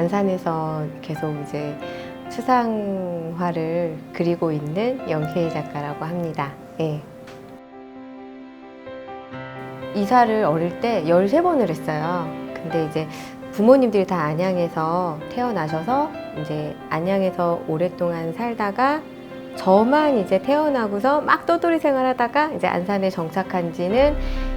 안산에서 계속 이제 추상화를 그리고 있는 영희 작가라고 합니다. 예. 이사를 어릴 때 13번을 했어요. 근데 이제 부모님들이 다 안양에서 태어나셔서 이제 안양에서 오랫동안 살다가 저만 이제 태어나고서 막 떠돌이 생활하다가 이제 안산에 정착한 지는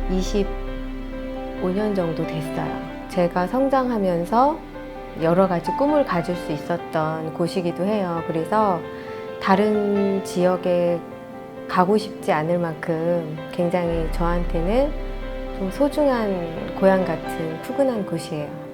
25년 정도 됐어요. 제가 성장하면서 여러 가지 꿈을 가질 수 있었던 곳이기도 해요. 그래서 다른 지역에 가고 싶지 않을 만큼 굉장히 저한테는 좀 소중한 고향 같은 푸근한 곳이에요.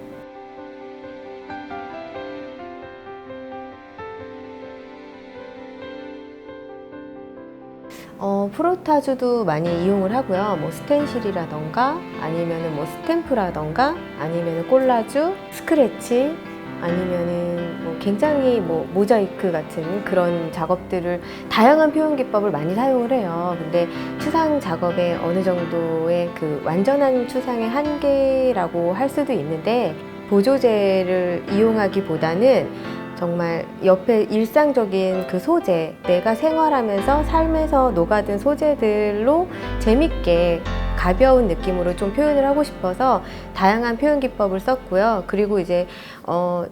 어, 프로타주도 많이 이용을 하고요. 뭐 스텐실이라던가 아니면은 뭐 스탬프라던가 아니면은 콜라주, 스크래치 아니면은 뭐 굉장히 뭐 모자이크 같은 그런 작업들을 다양한 표현 기법을 많이 사용을 해요. 근데 추상 작업의 어느 정도의 그 완전한 추상의 한계라고 할 수도 있는데 보조제를 이용하기보다는 정말 옆에 일상적인 그 소재, 내가 생활하면서 삶에서 녹아든 소재들로 재밌게 가벼운 느낌으로 좀 표현을 하고 싶어서 다양한 표현 기법을 썼고요. 그리고 이제 어,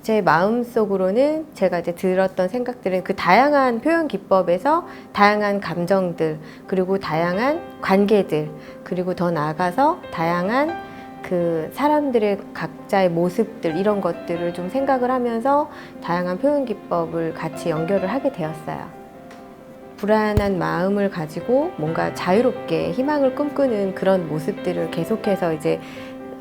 제 마음속으로는 제가 이제 들었던 생각들은 그 다양한 표현 기법에서 다양한 감정들, 그리고 다양한 관계들, 그리고 더 나아가서 다양한 그 사람들의 각자의 모습들 이런 것들을 좀 생각을 하면서 다양한 표현 기법을 같이 연결을 하게 되었어요. 불안한 마음을 가지고 뭔가 자유롭게 희망을 꿈꾸는 그런 모습들을 계속해서 이제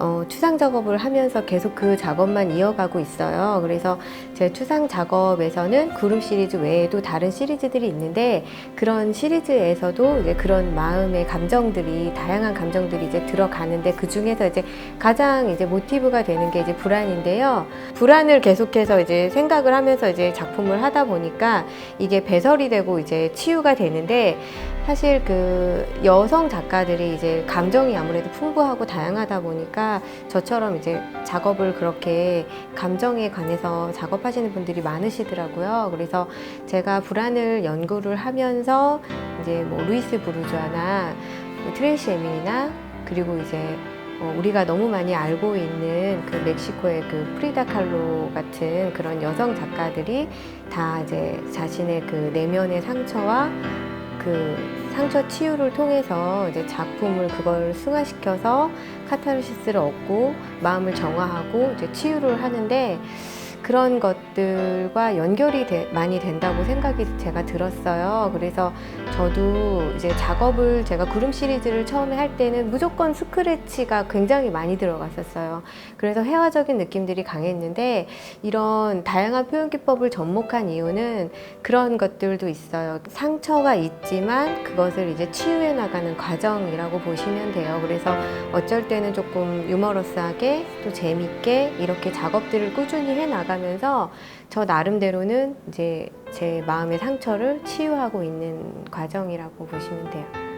어, 추상 작업을 하면서 계속 그 작업만 이어가고 있어요. 그래서 제 추상 작업에서는 구름 시리즈 외에도 다른 시리즈들이 있는데 그런 시리즈에서도 이제 그런 마음의 감정들이 다양한 감정들이 이제 들어가는데 그 중에서 이제 가장 이제 모티브가 되는 게 이제 불안인데요. 불안을 계속해서 이제 생각을 하면서 이제 작품을 하다 보니까 이게 배설이 되고 이제 치유가 되는데 사실 그 여성 작가들이 이제 감정이 아무래도 풍부하고 다양하다 보니까 저처럼 이제 작업을 그렇게 감정에 관해서 작업하시는 분들이 많으시더라고요. 그래서 제가 불안을 연구를 하면서 이제 뭐 루이스 부르주아나 뭐 트레이시 에민이나 그리고 이제 어, 우리가 너무 많이 알고 있는 그 멕시코의 그 프리다 칼로 같은 그런 여성 작가들이 다 이제 자신의 그 내면의 상처와 그 상처 치유를 통해서 이제 작품을 그걸 승화시켜서 카타르시스를 얻고 마음을 정화하고 이제 치유를 하는데 그런 것들과 연결이 돼- 많이 된다고 생각이 제가 들었어요. 그래서 저도 이제 작업을 제가 구름 시리즈를 처음에 할 때는 무조건 스크래치가 굉장히 많이 들어갔었어요. 그래서 회화적인 느낌들이 강했는데 이런 다양한 표현 기법을 접목한 이유는 그런 것들도 있어요. 상처가 있지만 그것을 이제 치유해 나가는 과정이라고 보시면 돼요. 그래서 어쩔 때는 조금 유머러스하게 또 재밌게 이렇게 작업들을 꾸준히 해 나가면서 저 나름대로는 이제 제 마음의 상처를 치유하고 있는 과정이라고 보시면 돼요.